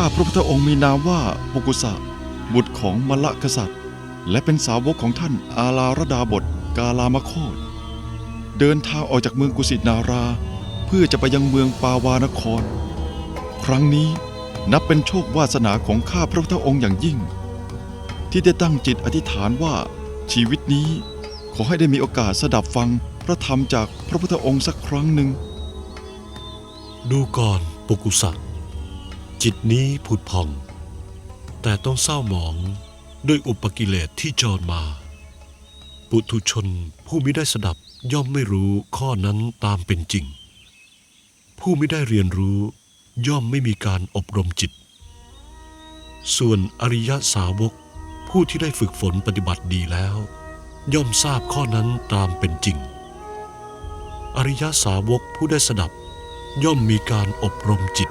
ข้าพระพุทธองค์มีนามว่าปุกุสะ บุตรของมลกษัตริย์ และเป็นสาวกของท่านอาลารดาบทกาลามโคตเดินทางออกจากเมืองกุสินารา เพื่อจะไปยังเมืองปาวานคร ครั้งนี้นับเป็นโชควาสนาของข้าพระพุทธองค์อย่างยิ่ง ที่ได้ตั้งจิตอธิษฐานว่าชีวิตนี้ขอให้ได้มีโอกาสสดับฟังพระธรรมจากพระพุทธองค์สักครั้งหนึ่ง ดูก่อนปุกุสะ จิตนี้ผุดพอง แต่ต้องเศร้าหมองด้วยอุปกิเลสที่จรมา ปุถุชนผู้ไม่ได้สดับย่อมไม่รู้ข้อนั้นตามเป็นจริง ผู้ไม่ได้เรียนรู้ย่อมไม่มีการอบรมจิต ส่วนอริยสาวกผู้ที่ได้ฝึกฝนปฏิบัติดีแล้ว ย่อมทราบข้อนั้นตามเป็นจริง อริยสาวกผู้ได้สดับย่อมมีการอบรมจิต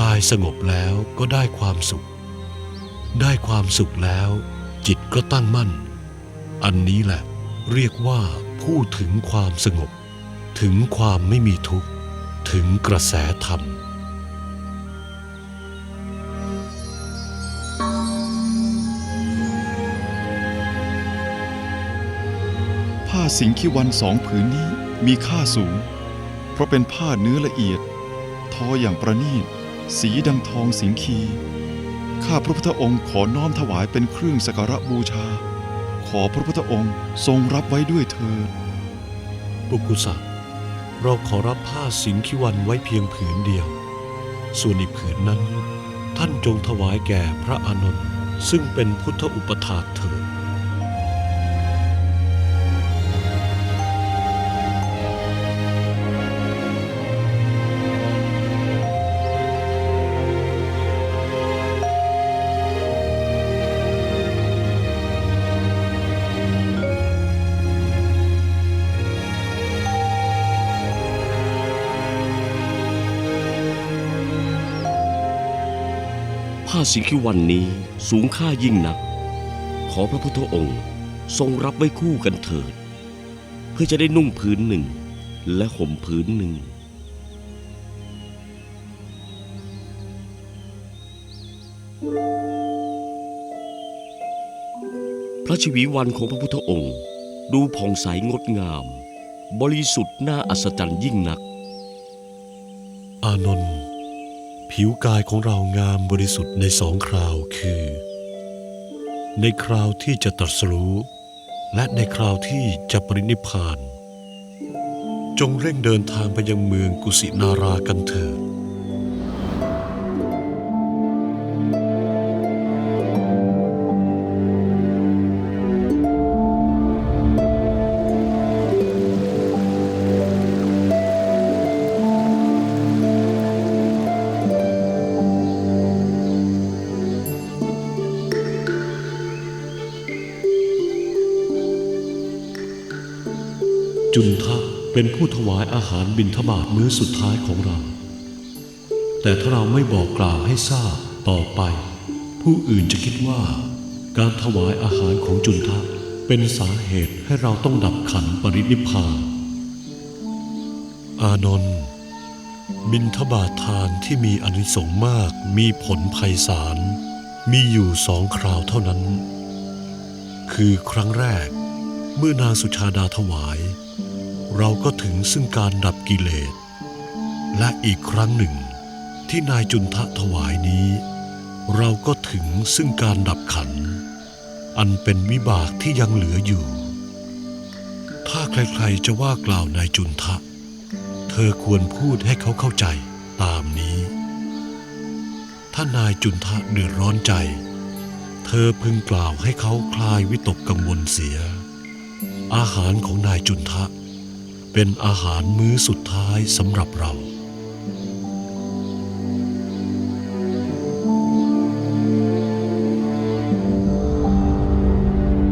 กายสงบแล้วก็ได้ความสุข ได้ความสุขแล้ว จิตก็ตั้งมั่น อันนี้แหละ เรียกว่าผู้ถึงความสงบ ถึงความไม่มีทุกข์ ถึงกระแสธรรมผ้าสิงคิวันสองผืนนี้มีค่าสูง เพราะเป็นผ้าเนื้อละเอียด ทออย่างประณีต สีดังทองสิงคี ข้าพระพุทธองค์ขอน้อมถวายเป็นเครื่องสักการะบูชา ขอพระพุทธองค์ทรงรับไว้ด้วยเถิดปุกุสะเราขอรับผ้าสิงคิวันไว้เพียงผืนเดียว ส่วนอีกผืนนั้น ท่านจงถวายแก่พระอานนท์ซึ่งเป็นพุทธอุปถาเถิด ผ้าสิงคิวันนี้สูงค่ายิ่งนัก ขอพระพุทธองค์ทรงรับไว้คู่กันเถิด เพื่อจะได้นุ่งผืนหนึ่ง และห่มผืนหนึ่ง พระชีวีวันของพระพุทธองค์ ดูผ่องใสงดงาม บริสุทธิ์น่าอัศจรรย์ยิ่งนัก อานนท์ ผิวกายของเรางามบริสุทธิ์ในสองคราวคือ ในคราวที่จะตรัสรู้ และในคราวที่จะปรินิพาน จงเร่งเดินทางไปยังเมืองกุสินารากันเถิด จุนทะเป็นผู้ถวายอาหารบิณฑบาตมื้อสุดท้ายของเรา แต่ถ้าเราไม่บอกกล่าวให้ทราบต่อไป ผู้อื่นจะคิดว่า การถวายอาหารของจุนทะเป็นสาเหตุให้เราต้องดับขันปรินิพพานอานนท์บิณฑบาตทานที่มีอนิสงส์มากมีผลไพศาลมีอยู่สองคราวเท่านั้น คือครั้งแรกเมื่อนางสุชาดาถวาย เราก็ถึงซึ่งการดับกิเลส และอีกครั้งหนึ่ง ที่นายจุนทะถวายนี้ เราก็ถึงซึ่งการดับขัน อันเป็นวิบากที่ยังเหลืออยู่ ถ้าใครๆจะว่ากล่าวนายจุนทะ เธอควรพูดให้เขาเข้าใจตามนี้ ถ้านายจุนทะเดือดร้อนใจ เธอพึงกล่าวให้เขาคลายวิตกกังวลเสีย อาหารของนายจุนทะ เป็นอาหารมื้อสุดท้ายสำหรับเรา